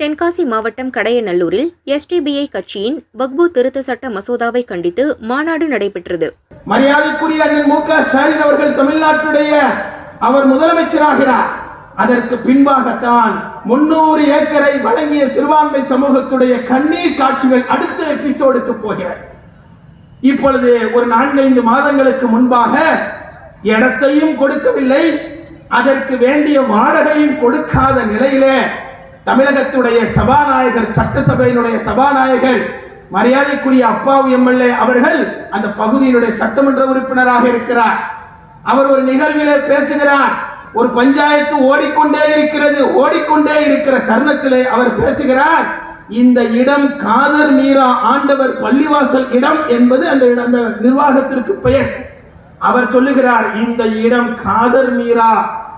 தென்காசி மாவட்டம் கடையநல்லூரில் எஸ்டிபிஐ கட்சியின் வக்பு திருத்த சட்ட மசோதாவை கண்டித்து மாநாடு நடைபெற்றது. மரியாதைக்குரிய அண்ணன் மு க ஸ்டாலின் அவர்கள் தமிழ்நாட்டுடைய அவர் முதலமைச்சராகிறார். அதற்கு பின்பாகத்தான் முன்னூறு ஏக்கரை வழங்கிய சிறுபான்மை சமூகத்துடைய கண்ணீர் காட்சிகள் அடுத்த எபிசோடுக்கு போகிறது இப்பொழுது ஒரு நான்கைந்து மாதங்களுக்கு முன்பாக இடத்தையும் கொடுக்கவில்லை. அதற்கு வேண்டிய வாடகையும் கொடுக்காத நிலையிலே தமிழகத்துடைய சபாநாயகர் சட்டசபையினுடைய சபாநாயகர் மரியாதைக்குரிய அப்பாவு எம்எல்ஏ அவர்கள் அந்த பகுதியினுடைய சட்டமன்ற உறுப்பினராக இருக்கிறார். அவர் ஒரு நிகழ்விலே பேசுகிறார். ஒரு பஞ்சாயத்து ஓடிக்கொண்டே இருக்கிறது ஓடிக்கொண்டே இருக்கிற தருணத்திலே அவர் பேசுகிறார். இந்த இடம் காதர் மீரா ஆண்டவர் பள்ளிவாசல் இடம் என்பது அந்த இடம் அந்த நிர்வாகத்திற்கு பெயர். அவர் சொல்லுகிறார் இந்த இடம் காதர் மீரா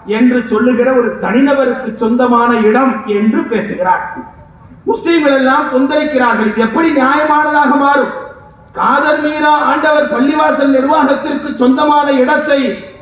என்று சொல்லுகிற ஒரு தனிநபருக்கு சொந்தமான இடம் என்று பேசுகிறார். முஸ்லீம்கள் எல்லாம் கொந்தளிக்கிறார்கள். இது எப்படி நியாயமானதாக மாறும்? காதர் மீரா ஆண்டவர் பள்ளிவாசல் நிர்வாகத்திற்கு சொந்தமான இடத்தை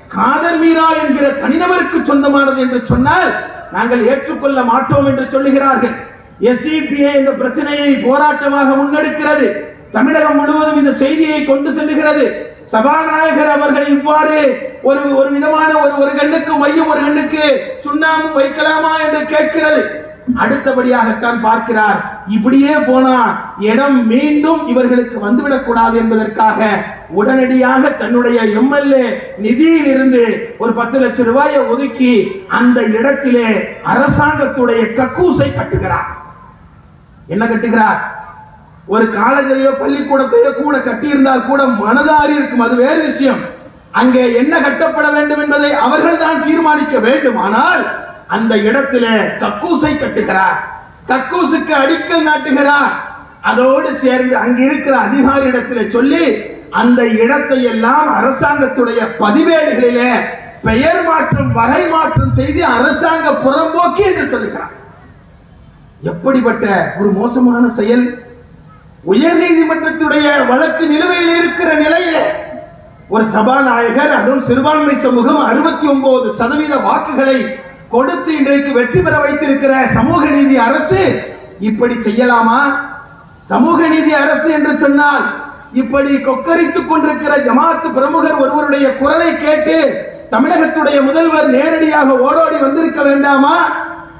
காதர் மீரா என்கிற தனிநபருக்கு சொந்தமானது என்று சொன்னால் நாங்கள் ஏற்றுக்கொள்ள மாட்டோம் என்று சொல்லுகிறார்கள். எஸ்டிபிஏ இந்த பிரச்சனையை போராட்டமாக முன்னெடுக்கிறது. தமிழகம் முழுவதும் இந்த செய்தியை கொண்டு செல்லுகிறது. சபாநாயகர் அவர்கள் இவ்வாறு ஒரு ஒரு விதமான ஒரு ஒரு கண்ணுக்கு மையம் ஒரு கண்ணுக்கு சுண்ணாமும் வைக்கலாமா என்று கேட்கிறது. அடுத்தபடியாகத்தான் பார்க்கிறார். இப்படியே போனா இடம் மீண்டும் இவர்களுக்கு வந்துவிடக் கூடாது என்பதற்காக உடனடியாக தன்னுடைய எம்எல்ஏ நிதியில் இருந்து ஒரு பத்து லட்சம் ரூபாயை ஒதுக்கி அந்த இடத்திலே அரசாங்கத்துடைய கக்கூசை கட்டுகிறார். என்ன கட்டுகிறார்? ஒரு காலேஜையோ பள்ளிக்கூடத்தையோ கூட கட்டியிருந்தால் கூட மனதாரி இருக்கும். அது வேறு விஷயம். அங்கே என்ன கட்டப்பட வேண்டும் என்பதை அவர்கள் தான் தீர்மானிக்க வேண்டும். ஆனால் அந்த இடத்திலே கக்கூசை கட்டுகிறார். கக்கூசுக்கு அடிக்கல் நாட்டுகிறார். அதோடு சேர்ந்து அங்கு இருக்கிற அதிகாரியிடத்தில் சொல்லி அந்த இடத்தை எல்லாம் அரசாங்கத்துடைய பதிவேடுகளிலே பெயர் மாற்றம் வகை மாற்றம் செய்து அரசாங்க புறம்போக்கி என்று சொல்லுகிறார். எப்படிப்பட்ட ஒரு மோசமான செயல்? உயர் நீதிமன்றத்துடைய வழக்கு நிலுவையில் இருக்கிற நிலையில ஒரு சபாநாயகர் அதுவும் சிறுபான்மை சமூகம் அறுபத்தி ஒன்பது சதவீத வாக்குகளை கொடுத்து இன்றைக்கு வெற்றி பெற வைத்திருக்கிற சமூக நீதி அரசு இப்படி செய்யலாமா? சமூக நீதி அரசு என்று சொன்னால் இப்படி கொக்கரித்துக் கொண்டிருக்கிற ஜமாத்து பிரமுகர் ஒருவருடைய குரலை கேட்டு தமிழகத்துடைய முதல்வர் நேரடியாக ஓடோடி வந்திருக்க வேண்டாமா?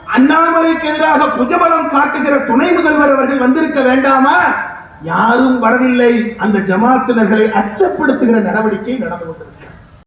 அண்ணாமலைக்கு எதிராக புஜபலம் காட்டுகிற துணை முதல்வர் அவர்கள் வந்திருக்க வேண்டாமா? யாரும் வரவில்லை. அந்த ஜமாத்தினர்களை அச்சப்படுத்துகிற நடவடிக்கை நடந்து கொண்டிருக்கிறது.